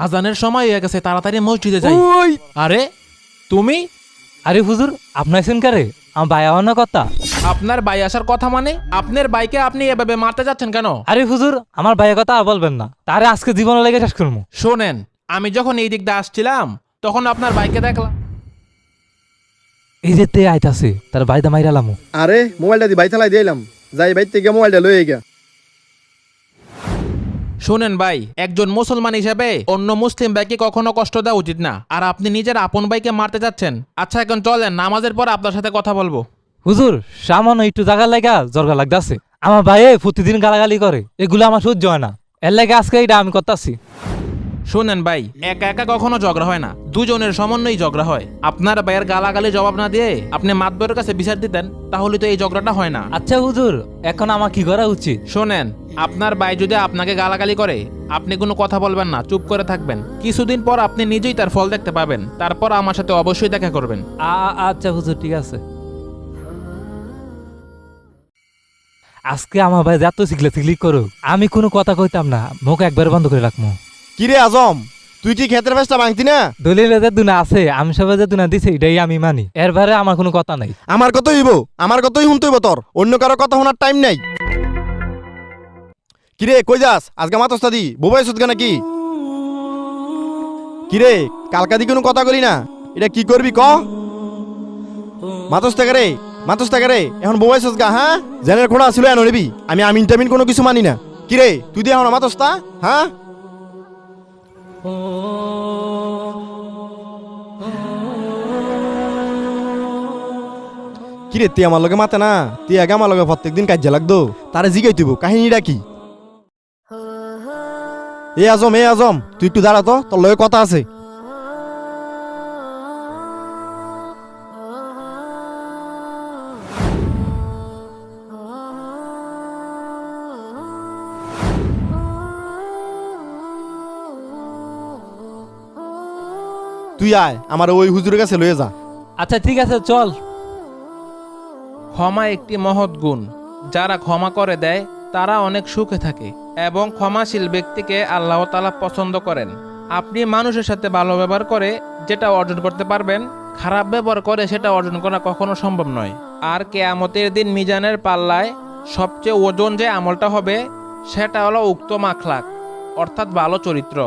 আজানের সময় হয়ে গেছে তাড়াতাড়ি মসজিদে যাই। ওই! আরে তুমি? আরে হুজুর আপনার কারে? আমার ভাই আওয়ানো কথা। আপনার ভাই আসার কথা মানে? আপনার বাইকে আপনি এভাবে মারতে যাচ্ছেন কেন? আরে হুজুর আমার ভাইয়ের কথা আর বলবেন না। তারে আজকে জীবনে লেগে শেষ করব শোনেন আমি যখন এই দিক দিয়ে আসছিলাম তখন আপনার বাইকে দেখলাম। এই যে তে আইতাছে তার বাইদা মাইরালামু আরে মোবাইলটা দি ভাই থালাই দিলাম যাই বাইর থেকে মোবাইলটা লয়ে গিয়া শোনেন ভাই একজন মুসলমান হিসেবে অন্য মুসলিম ভাইকে কখনো কষ্ট দেওয়া উচিত না। আর আপনি নিজের আপন ভাইকে মারতে যাচ্ছেন। আচ্ছা এখন চলেন নামাজের পর আপনার সাথে কথা বলব। হুজুর সামান্য একটু জায়গা লাগা জরগা লাগতাছে। আমার ভাই প্রতিদিন গালাগালি করে এগুলো আমার সহ্য হয় না। এর লাগে আজকে এটা আমি করতাছি। শোনেন ভাই একা একা কখনো ঝগড়া হয় না। দুজনের সমন্বয় ঝগড়া হয়। আপনার ভাইয়ের গালাগালি জবাব না দিয়ে আপনি মাতবরের কাছে বিচার দিতেন তাহলে তো এই ঝগড়াটা হয় না। আচ্ছা হুজুর এখন আমার কি করা উচিত? শোনেন আপনার ভাই যদি আপনাকে গালাগালি করে আপনি কোনো কথা বলবেন না চুপ করে থাকবেন। কিছুদিন পর আপনি নিজেই তার ফল দেখতে পাবেন। তারপর আমার সাথে অবশ্যই দেখা করবেন। আ- আচ্ছা হুজুর ঠিক আছে। আজকে আমার ভাই যত শিখলে শিখলি করো আমি কোনো কথা কইতাম না মুখ একবার বন্ধ করে রাখব কিরে আজম তুই কি ক্ষেতের ব্যবসা ভাঙতি না? দলিলে যে দুনা আছে আমি সবাই যে দুনা দিছে এটাই আমি মানি। এর বাইরে আমার কোনো কথা নাই। আমার কতই হইব? আমার কতই শুনতে হইব তোর? অন্য কারও কথা শোনার টাইম নাই। কিরে, কই যাস? আজকে মাতস্তা দি। বোবাই সুদগা নাকি? কিরে, কালকা দি কোনো কথা বলি না? এটা কি করবি ক? মাতস্তা রে মাতস্তা রে এখন বোবাই সুদগা হ্যাঁ? জেনের খোড়া ছিল এন নিবি। আমি আমিন টামিন কোনো কিছু মানি না। কিরে, তুই দিয়ে এখন মাতস্তা হ্যাঁ? কিরে, তুই আমার লগে মাতে না? তুই আগে আমার লগে প্রত্যেক দিন কাজে লাগতো। তারে জিগাই তুইব কাহিনীটা কি? এ আজম এ আজম, তুই একটু দাঁড়া তো, তোর লগে কথা আছে। তুই আয়, আমার ওই হুজুরের কাছে লয়ে যা। আচ্ছা ঠিক আছে, চল। ক্ষমা একটি মহৎ গুণ। যারা ক্ষমা করে দেয়, তারা অনেক সুখে থাকে। এবং ক্ষমাশীল ব্যক্তিকে আল্লাহ তালা পছন্দ করেন। আপনি মানুষের সাথে ভালো ব্যবহার করে যেটা অর্জন করতে পারবেন, খারাপ ব্যবহার করে সেটা অর্জন করা কখনো সম্ভব নয়। আর কেয়ামতের দিন মিজানের পাল্লায় সবচেয়ে ওজন যে আমলটা হবে, সেটা হলো উক্ত মাখলাক, অর্থাৎ ভালো চরিত্র।